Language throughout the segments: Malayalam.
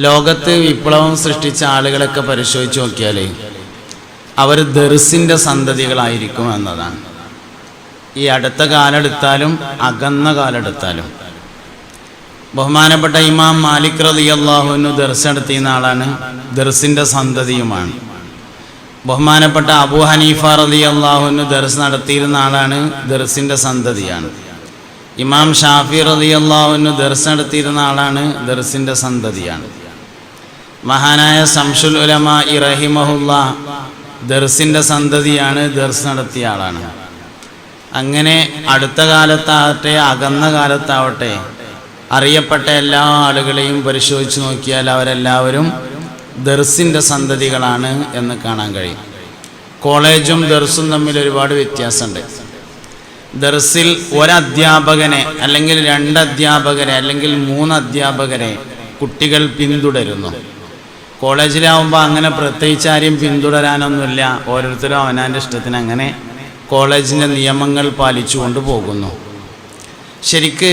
ലോകത്ത് വിപ്ലവം സൃഷ്ടിച്ച ആളുകളൊക്കെ പരിശോധിച്ച് നോക്കിയാലേ അവർ ദർസിന്റെ സന്തതികളായിരിക്കും എന്നതാണ്. ഈ അടുത്ത കാലെടുത്താലും അകന്ന കാലെടുത്താലും. ബഹുമാനപ്പെട്ട ഇമാം മാലിക് റതി അള്ളാഹുവിന് ദർസ് നടത്തിയുന്ന ആളാണ് ദർസിന്റെ സന്തതിയുമാണ്. ബഹുമാനപ്പെട്ട അബു ഹനീഫ റതി അള്ളാഹുവിന് ദർസ് നടത്തിയിരുന്ന ആളാണ് ദർസിന്റെ സന്തതിയാണ്. ഇമാം ഷാഫി റതി അള്ളാഹുവിന് ദർസ് നടത്തിയിരുന്ന ആളാണ് ദർസിന്റെ സന്തതിയാണ്. മഹാനായ സംഷുൽ ഉലമ ഇറഹിമഹുല്ല ദർസിന്റെ സന്തതിയാണ് ദർസ് നടത്തിയ ആളാണ്. അങ്ങനെ അടുത്ത കാലത്താവട്ടെ അകന്ന കാലത്താവട്ടെ അറിയപ്പെട്ട എല്ലാ ആളുകളെയും പരിശോധിച്ച് നോക്കിയാൽ അവരെല്ലാവരും ദർസിന്റെ സന്തതികളാണ് എന്ന് കാണാൻ കഴിയും. കോളേജും ദർസും തമ്മിൽ ഒരുപാട് വ്യത്യാസമുണ്ട്. ദർസിൽ ഒരധ്യാപകനെ അല്ലെങ്കിൽ രണ്ട് അധ്യാപകരെ അല്ലെങ്കിൽ മൂന്ന് അധ്യാപകരെ കുട്ടികൾ പിന്തുടരുന്നു. കോളേജിലാവുമ്പോൾ അങ്ങനെ പ്രത്യേകിച്ച് ആരെയും പിന്തുടരാനൊന്നുമില്ല. ഓരോരുത്തരും അവനാന്റെ ഇഷ്ടത്തിന് അങ്ങനെ കോളേജിന്റെ നിയമങ്ങൾ പാലിച്ചുകൊണ്ട് പോകുന്നു. ശരിക്ക്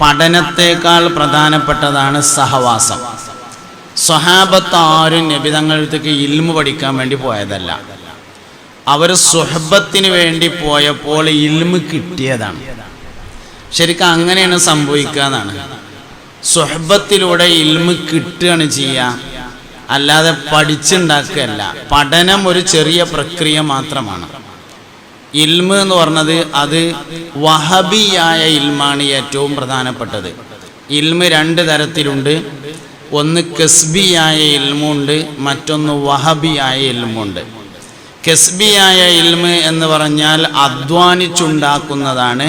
പഠനത്തേക്കാൾ പ്രധാനപ്പെട്ടതാണ് സഹവാസം. സ്വഹാബത്ത് ആരും നബിതങ്ങളടുത്തേക്ക് ഇൽമു പഠിക്കാൻ വേണ്ടി പോയതല്ല. അവർ സുഹബത്തിന് വേണ്ടി പോയപ്പോൾ ഇൽമു കിട്ടിയതാണ്. ശരിക്കും അങ്ങനെയാണ് സംഭവിക്കുക എന്നാണ് സുഹബത്തിലൂടെ ഇൽമു കിട്ടുകയാണ് ചെയ്യുക അല്ലാതെ പഠിച്ചുണ്ടാക്കുകയല്ല. പഠനം ഒരു ചെറിയ പ്രക്രിയ മാത്രമാണ്. ഇൽമ് എന്ന് പറഞ്ഞത് അത് വഹബിയായ ഇൽമാണ് ഏറ്റവും പ്രധാനപ്പെട്ടത്. ഇൽമ് രണ്ട് തരത്തിലുണ്ട്. ഒന്ന് കസ്ബിയായ ഇൽമുണ്ട് മറ്റൊന്ന് വഹബിയായ ഇൽമുണ്ട്. കസ്ബിയായ ഇൽമ് എന്ന് പറഞ്ഞാൽ അധ്വാനിച്ചുണ്ടാക്കുന്നതാണ്.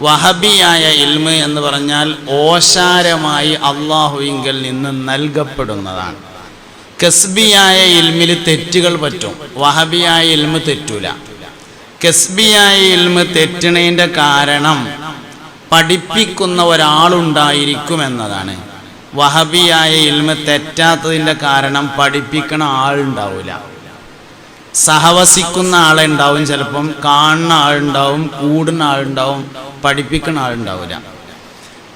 വഹബിയായ ഇൽമ് എന്ന് പറഞ്ഞാൽ ഓശാരമായി അള്ളാഹുവിങ്കിൽ നിന്ന് നൽകപ്പെടുന്നതാണ്. കസ്ബിയായ ഇൽമിൽ തെറ്റുകൾ പറ്റും. വഹബിയായ ഇൽമ് തെറ്റൂല. കസ്ബിയായ ഇൽമ് തെറ്റണതിന്റെ കാരണം പഠിപ്പിക്കുന്ന ഒരാളുണ്ടായിരിക്കും എന്നതാണ്. വഹബിയായ ഇൽമ് തെറ്റാത്തതിന്റെ കാരണം പഠിപ്പിക്കണ ആളുണ്ടാവില്ല സഹവസിക്കുന്ന ആളുണ്ടാവും ചിലപ്പം കാണുന്ന ആളുണ്ടാവും കൂടുന്ന ആളുണ്ടാവും പഠിപ്പിക്കുന്ന ആളുണ്ടാവില്ല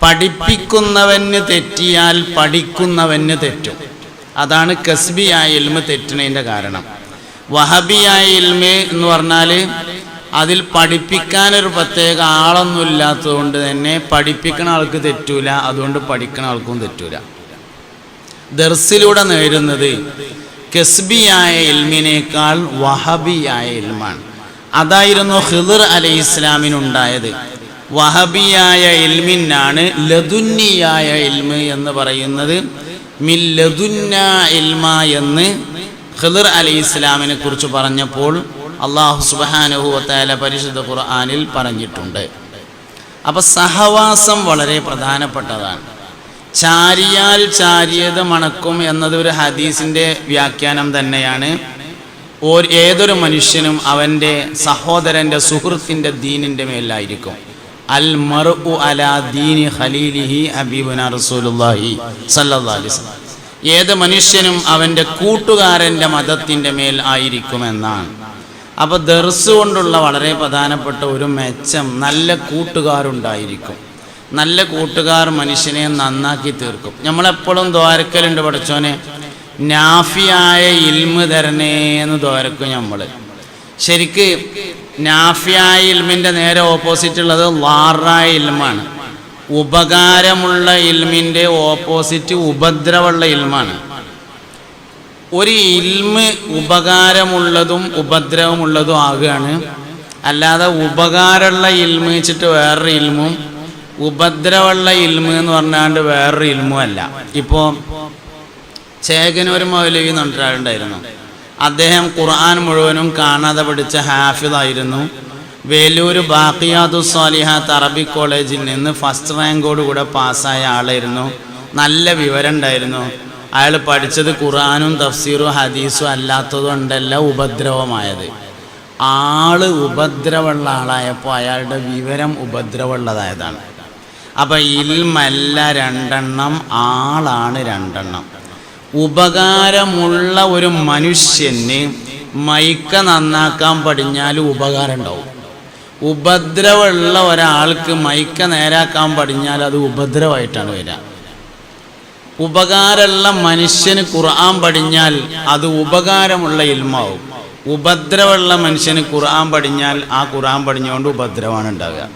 പഠിപ്പിക്കുന്നവന് തെറ്റിയാൽ പഠിക്കുന്നവന് തെറ്റും. അതാണ് കസ്ബിയായ ഇൽമ തെറ്റണതിന്റെ കാരണം. വഹബിയായ ഇൽമ എന്ന് പറഞ്ഞാൽ അതിൽ പഠിപ്പിക്കാനൊരു പ്രത്യേക ആളൊന്നും ഇല്ലാത്തതുകൊണ്ട് തന്നെ പഠിപ്പിക്കുന്ന ആൾക്ക് തെറ്റൂല അതുകൊണ്ട് പഠിക്കുന്ന ആൾക്കും തെറ്റൂല. ദർസിലൂടെ നേടുന്നത് കസ്ബിയായ ഇൽമിനേക്കാൾ വഹബിയായ ഇൽമാണ്. അതായിരുന്നു ഹിദർ അലി ഇസ്ലാമിനുണ്ടായത്. വഹബിയായ ഇൽമിനാണ് ലതുന്നിയായ ഇൽമ് എന്ന് പറയുന്നത്. എന്ന് ഖിദർ അലി ഇസ്ലാമിനെ കുറിച്ച് പറഞ്ഞപ്പോൾ അള്ളാഹു സുബാനുഹുവത്തായ പരിശുദ്ധ ഖുർആാനിൽ പറഞ്ഞിട്ടുണ്ട്. അപ്പോൾ സഹവാസം വളരെ പ്രധാനപ്പെട്ടതാണ്. ചാരിയാൽ ചാരിയത് മണക്കും എന്നത് ഒരു ഹദീസിന്റെ വ്യാഖ്യാനം തന്നെയാണ്. ഏതൊരു മനുഷ്യനും അവന്റെ സഹോദരന്റെ സുഹൃത്തിന്റെ ദീനിന്റെ മേലായിരിക്കും. അൽ അലാ ദീനി ഖലീലിഹി അലൈഹി വസല്ലം. ഏത് മനുഷ്യനും അവന്റെ കൂട്ടുകാരന്റെ മതത്തിന്റെ മേൽ ആയിരിക്കുമെന്നാണ്. അപ്പോൾ ദർസ് കൊണ്ടുള്ള വളരെ പ്രധാനപ്പെട്ട ഒരു മെച്ചം നല്ല കൂട്ടുകാരുണ്ടായിരിക്കും. നല്ല കൂട്ടുകാർ മനുഷ്യനെ നന്നാക്കി തീർക്കും. നമ്മളെപ്പോഴും ദ്വാരക്കലുണ്ട് പഠിച്ചോനെ. നാഫിയായ ഇൽമ് തരണേ എന്ന് ദ്വാരക്കും നമ്മൾ ശരിക്ക് നാഫിയായ ഇൽമിന്റെ നേരെ ഓപ്പോസിറ്റ് ഉള്ളത് ലാറായ ഇൽമാണ്. ഉപകാരമുള്ള ഇൽമിന്റെ ഓപ്പോസിറ്റ് ഉപദ്രവമുള്ള ഇൽമാണ്. ഒരു ഇൽമ് ഉപകാരമുള്ളതും ഉപദ്രവമുള്ളതും ആകുകയാണ്. അല്ലാതെ ഉപകാരമുള്ള ഇൽമ് വെച്ചിട്ട് വേറൊരു ഇൽമും ഉപദ്രവമുള്ള ഇൽമ് എന്ന് പറഞ്ഞാണ്ട് വേറൊരു ഇൽമും അല്ല. ഇപ്പോൾ ചേകനൂർ മൗലവി എന്ന് പറഞ്ഞിട്ടുണ്ടായിരുന്നു അദ്ദേഹം ഖുർആൻ മുഴുവനും കാണാതെ പഠിച്ച ഹാഫിദായിരുന്നു. വേലൂർ ബാക്കിയാദു സ്വാലിഹാത്ത് അറബി കോളേജിൽ നിന്ന് ഫസ്റ്റ് റാങ്കോടുകൂടെ പാസ്സായ ആളായിരുന്നു. നല്ല വിവരം ഉണ്ടായിരുന്നു അയാൾ പഠിച്ചത് ഖുർആാനും തഫ്സീറും ഹദീസും അല്ലാത്തതുകൊണ്ടല്ല ഉപദ്രവമായത്. ആൾ ഉപദ്രവമുള്ള ആളായപ്പോൾ അയാളുടെ വിവരം ഉപദ്രവമുള്ളതായതാണ്. അപ്പം ഇൽമല്ല രണ്ടെണ്ണം ആളാണ് രണ്ടെണ്ണം. ഉപകാരമുള്ള ഒരു മനുഷ്യന് മൈക്ക നന്നാക്കാൻ പടിഞ്ഞാൽ ഉപകാരം ഉണ്ടാവും ഉപദ്രവമുള്ള ഒരാൾക്ക് മൈക്ക നേരാക്കാൻ പടിഞ്ഞാൽ അത് ഉപദ്രവമായിട്ടാണ് വരിക. ഉപകാരമുള്ള മനുഷ്യന് ഖുർആൻ പടിഞ്ഞാൽ അത് ഉപകാരമുള്ള ഇൽമാവും. ഉപദ്രവമുള്ള മനുഷ്യന് ഖുർആൻ പടിഞ്ഞാൽ ആ ഖുർആൻ പടിഞ്ഞുകൊണ്ട് ഉപദ്രവമാണ് ഉണ്ടാകുക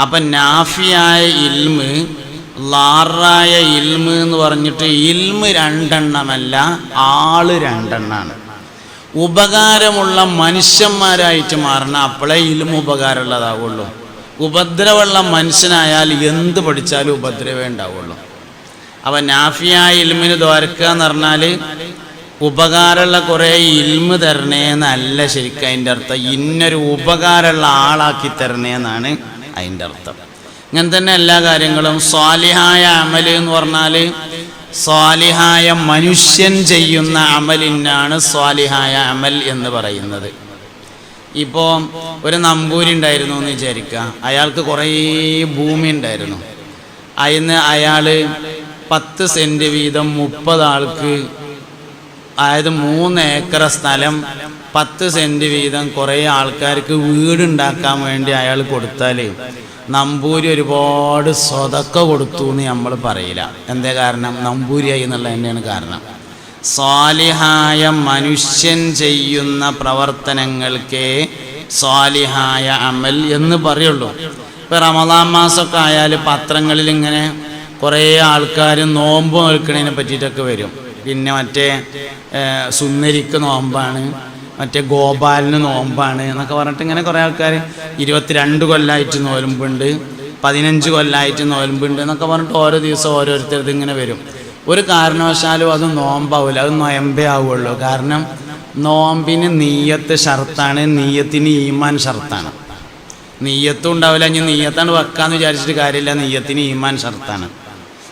അപ്പം നാഫിയായ ഇൽമ് ലാറായ ഇൽമ് എന്ന് പറഞ്ഞിട്ട് ഇൽമ് രണ്ടെണ്ണമല്ല ആൾ രണ്ടെണ്ണാണ്. ഉപകാരമുള്ള മനുഷ്യന്മാരായിട്ട് മാറണം അപ്പോഴേ ഇൽമ ഉപകാരമുള്ളതാവുള്ളൂ. ഉപദ്രവമുള്ള മനുഷ്യനായാൽ എന്ത് പഠിച്ചാലും ഉപദ്രവേ ഉണ്ടാവുള്ളൂ. അപ്പം നാഫിയായ ഇൽമിന് ദ്വാരക്കുക എന്ന് പറഞ്ഞാൽ ഉപകാരമുള്ള കുറേ ഇൽമ് തരണേ എന്നല്ല ശരിക്കും അതിന്റെ അർത്ഥം. ഇന്നൊരു ഉപകാരമുള്ള ആളാക്കി തരണേ എന്നാണ് അതിന്റെ അർത്ഥം. ഇങ്ങനെ തന്നെ എല്ലാ കാര്യങ്ങളും. സ്വാലിഹായ അമൽ എന്ന് പറഞ്ഞാൽ സ്വാലിഹായ മനുഷ്യൻ ചെയ്യുന്ന അമലിനാണ് സ്വാലിഹായ അമൽ എന്ന് പറയുന്നത്. ഇപ്പോൾ ഒരു നമ്പൂരി ഉണ്ടായിരുന്നു എന്ന് വിചാരിക്കുക. അയാൾക്ക് കുറേ ഭൂമി ഉണ്ടായിരുന്നു. അതിന് അയാൾ പത്ത് സെന്റ് വീതം മുപ്പത് ആൾക്ക് അതായത് മൂന്ന് ഏക്കർ സ്ഥലം പത്ത് സെന്റ് വീതം കുറേ ആൾക്കാർക്ക് വീടുണ്ടാക്കാൻ വേണ്ടി അയാൾ കൊടുത്താൽ നമ്പൂരി ഒരുപാട് സ്വതക്ക കൊടുത്തു എന്ന് നമ്മൾ പറയില്ല. എന്താ കാരണം? നമ്പൂരിയായി എന്നുള്ള തന്നെയാണ് കാരണം. സ്വാലിഹായ മനുഷ്യൻ ചെയ്യുന്ന പ്രവർത്തനങ്ങൾക്കേ സ്വാലിഹായ അമൽ എന്ന് പറയുള്ളൂ. ഇപ്പം റമദാൻ മാസമൊക്കെ ആയാൽ പത്രങ്ങളിൽ ഇങ്ങനെ കുറേ ആൾക്കാർ നോമ്പ് നിൽക്കുന്നതിനെ പറ്റിയിട്ടൊക്കെ വരും. പിന്നെ മറ്റേ സുന്ദരിക്ക് നോമ്പാണ്. മറ്റേ ഗോപാലിന് നോമ്പാണ് എന്നൊക്കെ പറഞ്ഞിട്ട് ഇങ്ങനെ കുറേ ആൾക്കാർ ഇരുപത്തിരണ്ട് കൊല്ലമായിട്ട് നോലുമ്പുണ്ട് പതിനഞ്ച് കൊല്ലമായിട്ട് നോലുമ്പുണ്ട് എന്നൊക്കെ പറഞ്ഞിട്ട് ഓരോ ദിവസം ഓരോരുത്തരത് ഇങ്ങനെ വരും. ഒരു കാരണവശാലും അത് നോമ്പാവില്ല അത് നൊയമ്പേ ആവുള്ളൂ. കാരണം നോമ്പിന് നീയത്ത് ഷർത്താണ് നീയത്തിന് ഈമാൻ ഷർത്താണ്. നീയത്തും ഉണ്ടാവില്ല ഇനി നീയത്താണ് വെക്കാന്ന് വിചാരിച്ചിട്ട് കാര്യമില്ല നീയത്തിന് ഈമാൻ ഷർത്താണ്.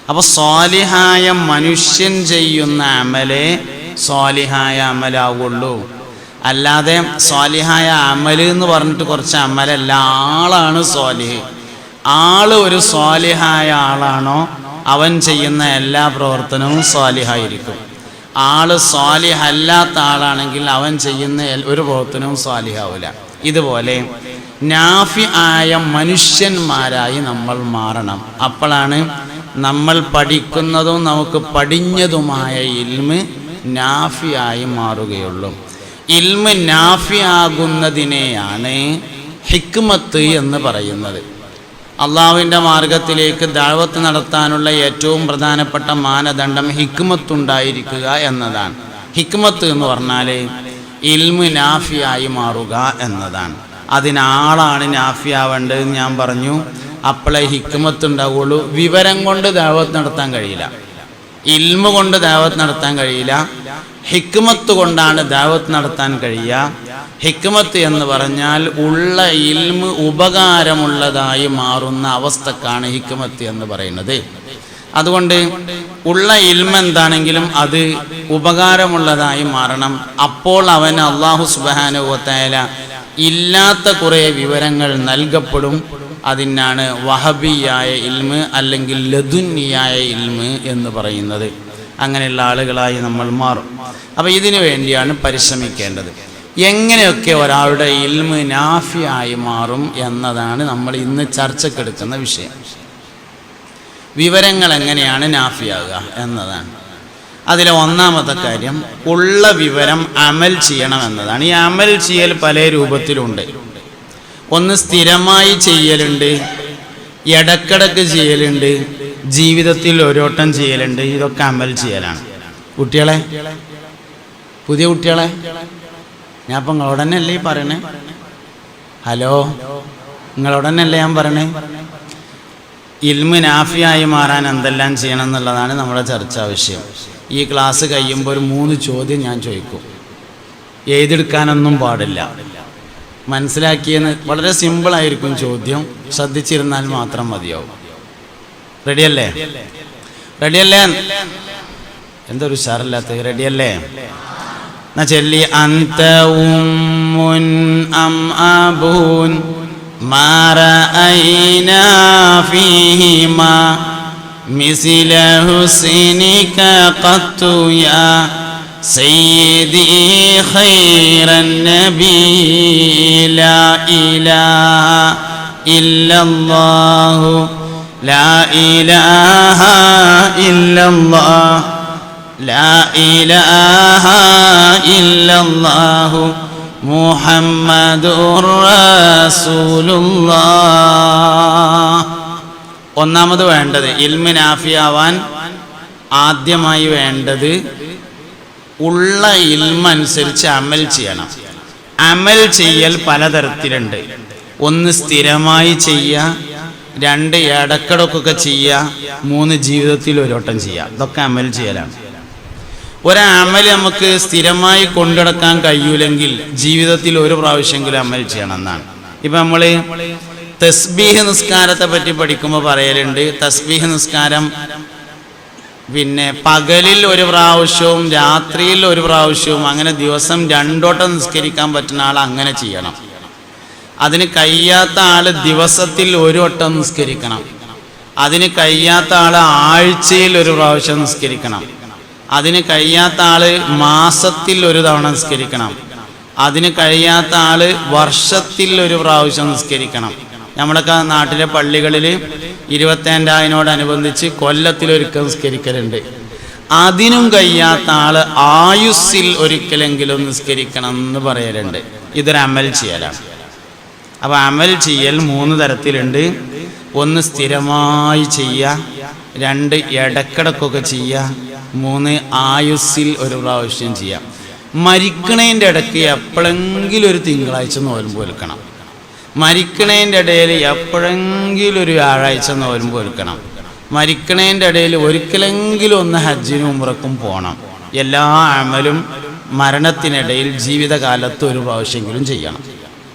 അപ്പോൾ സ്വാലിഹായ മനുഷ്യൻ ചെയ്യുന്ന അമലേ സ്വാലിഹായ അമലാവുള്ളൂ. അല്ലാതെ സ്വാലിഹായ അമൽ എന്ന് പറഞ്ഞിട്ട് കുറച്ച് അമലല്ല. ആളാണ് സ്വാലിഹ്. ആൾ ഒരു സ്വാലിഹായ ആളാണോ അവൻ ചെയ്യുന്ന എല്ലാ പ്രവർത്തനവും സ്വാലിഹായിരിക്കും. ആൾ സ്വാലിഹല്ലാത്ത ആളാണെങ്കിൽ അവൻ ചെയ്യുന്ന ഒരു പ്രവർത്തനവും സ്വാലിഹാവില്ല ഇതുപോലെ നാഫി ആയ മനുഷ്യന്മാരായി നമ്മൾ മാറണം. അപ്പോഴാണ് നമ്മൾ പഠിക്കുന്നതും നമുക്ക് പടിഞ്ഞതുമായ ഇൽമ് നാഫിയായി മാറുകയുള്ളൂ. ഇൽമ് നാഫിയാകുന്നതിനെയാണ് ഹിക്മത്ത് എന്ന് പറയുന്നത്. അള്ളാഹുവിന്റെ മാർഗത്തിലേക്ക് ദാഴ്വത്ത് നടത്താനുള്ള ഏറ്റവും പ്രധാനപ്പെട്ട മാനദണ്ഡം ഹിക്മത്തുണ്ടായിരിക്കുക എന്നതാണ്. ഹിക്മത്ത് എന്ന് പറഞ്ഞാൽ ഇൽമു നാഫിയായി മാറുക എന്നതാണ്. അതിനാളാണ് നാഫിയാവേണ്ടതെന്ന് ഞാൻ പറഞ്ഞു. അപ്പോളേ ഹിക്മത്ത് ഉണ്ടാവുള്ളൂ വിവരം കൊണ്ട് ദാവത്ത് നടത്താൻ കഴിയില്ല. ഇൽമ കൊണ്ട് ദാവത്ത് നടത്താൻ കഴിയില്ല. ഹിക്മത്ത് കൊണ്ടാണ് ദാവത്ത് നടത്താൻ കഴിയുക. ഹിക്മത്ത് എന്ന് പറഞ്ഞാൽ ഉള്ള ഇൽമ് ഉപകാരമുള്ളതായി മാറുന്ന അവസ്ഥക്കാണ് ഹിക്മത്ത് എന്ന് പറയുന്നത്. അതുകൊണ്ട് ഉള്ള ഇൽമ എന്താണെങ്കിലും അത് ഉപകാരമുള്ളതായി മാറണം. അപ്പോൾ അവൻ അള്ളാഹു സുബാനുവത്തേല ഇല്ലാത്ത കുറേ വിവരങ്ങൾ നൽകപ്പെടും. അതിനാണ് വഹബിയായ ഇൽമ് അല്ലെങ്കിൽ ലതുന്നിയായ ഇൽമ് എന്ന് പറയുന്നത്. അങ്ങനെയുള്ള ആളുകളായി നമ്മൾ മാറും. അപ്പോൾ ഇതിനു വേണ്ടിയാണ് പരിശ്രമിക്കേണ്ടത്. എങ്ങനെയൊക്കെ ഒരാളുടെ ഇൽമ് നാഫിയായി മാറും എന്നതാണ് നമ്മൾ ഇന്ന് ചർച്ചക്കെടുക്കുന്ന വിഷയം. വിവരങ്ങൾ എങ്ങനെയാണ് നാഫിയാകുക എന്നതാണ്. അതിലെ ഒന്നാമത്തെ കാര്യം ഉള്ള വിവരം അമൽ ചെയ്യണം എന്നതാണ്. ഈ അമൽ ചെയ്യൽ പല രൂപത്തിലുണ്ട്. ഒന്ന് സ്ഥിരമായി ചെയ്യലുണ്ട് ഇടക്കിടക്ക് ചെയ്യലുണ്ട് ജീവിതത്തിൽ ഒരോട്ടം ചെയ്യലുണ്ട്. ഇതൊക്കെ അമൽ ചെയ്യലാണ്. കുട്ടികളെ പുതിയ കുട്ടികളെ ഞാൻ അപ്പം നിങ്ങളോട് തന്നെ അല്ലേ പറയണേ? ഹലോ നിങ്ങളോട് തന്നെ അല്ലേ ഞാൻ പറയണേ? ഇൽമു നാഫിയായി മാറാൻ എന്തെല്ലാം ചെയ്യണം എന്നുള്ളതാണ് നമ്മുടെ ചർച്ചാ വിഷയം. ഈ ക്ലാസ് കഴിയുമ്പോൾ ഒരു മൂന്ന് ചോദ്യം ഞാൻ ചോദിക്കും. എഴുതെടുക്കാനൊന്നും പാടില്ല. മനസ്സിലാക്കിയെന്ന് വളരെ സിമ്പിളായിരിക്കും ചോദ്യം. ശ്രദ്ധിച്ചിരുന്നാൽ മാത്രം മതിയാവും. റെഡിയല്ലേ റെഡിയല്ലേ എന്തൊരു ഉഷാറില്ലാത്ത റെഡിയല്ലേ എന്നാ ചൊല്ലി അന്ത ഉമ്മുൻ അം അബൂൻ ما رأينا فيهما مثل حسنك قط يا سيدي خير النبي لا إله إلا الله ലാ لا إله إلا الله محمد رسول الله ഒന്നാമത് വേണ്ടത് ഇൽമി നാഫിയാവാൻ ആദ്യമായി വേണ്ടത് ഉള്ള ഇൽമനുസരിച്ച് അമൽ ചെയ്യണം. അമൽ ചെയ്യൽ പലതരത്തിലുണ്ട്. ഒന്ന് സ്ഥിരമായി ചെയ്യുക രണ്ട് ഇടക്കിടക്കൊക്കെ ചെയ്യുക മൂന്ന് ജീവിതത്തിൽ ഒരു വട്ടം ചെയ്യുക. ഇതൊക്കെ അമൽ ചെയ്യലാണ്. ഒരമൽ നമുക്ക് സ്ഥിരമായി കൊണ്ടുനടക്കാൻ കഴിയൂലെങ്കിൽ ജീവിതത്തിൽ ഒരു പ്രാവശ്യമെങ്കിലും അമൽ ചെയ്യണം എന്നാണ്. ഇപ്പം നമ്മൾ തസ്ബീഹ് നിസ്കാരത്തെ പറ്റി പഠിക്കുമ്പോൾ പറയലുണ്ട് തസ്ബീഹ് നിസ്കാരം പിന്നെ പകലിൽ ഒരു പ്രാവശ്യവും രാത്രിയിൽ ഒരു പ്രാവശ്യവും അങ്ങനെ ദിവസം രണ്ടോട്ടം നിസ്കരിക്കാൻ പറ്റുന്ന ആൾ അങ്ങനെ ചെയ്യണം. അതിന് കഴിയാത്ത ആൾ ദിവസത്തിൽ ഒരു വട്ടം നിസ്കരിക്കണം. അതിന് കഴിയാത്ത ആൾ ആഴ്ചയിൽ ഒരു പ്രാവശ്യം നിസ്കരിക്കണം. അതിന് കഴിയാത്ത ആൾ മാസത്തിൽ ഒരു തവണ നിസ്കരിക്കണം. അതിന് കഴിയാത്ത ആൾ വർഷത്തിൽ ഒരു പ്രാവശ്യം നിസ്കരിക്കണം. നമ്മളൊക്കെ നാട്ടിലെ പള്ളികളിൽ ഇരുപത്തേണ്ടായതിനോടനുബന്ധിച്ച് കൊല്ലത്തിൽ ഒരിക്കൽ നിസ്കരിക്കലുണ്ട്. അതിനും കഴിയാത്ത ആൾ ആയുസ്സിൽ ഒരിക്കലെങ്കിലും നിസ്കരിക്കണം എന്ന് പറയലുണ്ട്. ഇതൊരു അമൽ ചെയ്യലാണ്. അപ്പോൾ അമൽ ചെയ്യൽ മൂന്ന് തരത്തിലുണ്ട്. ഒന്ന് സ്ഥിരമായി ചെയ്യുക രണ്ട് ഇടക്കിടക്കൊക്കെ ചെയ്യുക മൂന്ന് ആയുസ്സിൽ ഒരു പ്രാവശ്യം ചെയ്യാം. മരിക്കണേന്റെ ഇടയ്ക്ക് എപ്പോഴെങ്കിലും ഒരു തിങ്കളാഴ്ച നോൽമ്പ് വെൽക്കണം. മരിക്കണേന്റെ ഇടയിൽ എപ്പോഴെങ്കിലും ഒരു വ്യാഴാഴ്ച നോൽമ്പ് വെൽക്കണം. മരിക്കണേന്റെ ഇടയിൽ ഒരിക്കലെങ്കിലും ഒന്ന് ഹജ്ജിനും ഉമ്രക്കും പോകണം എല്ലാ അമലും മരണത്തിനിടയിൽ ജീവിതകാലത്ത് ഒരു പ്രാവശ്യമെങ്കിലും ചെയ്യണം.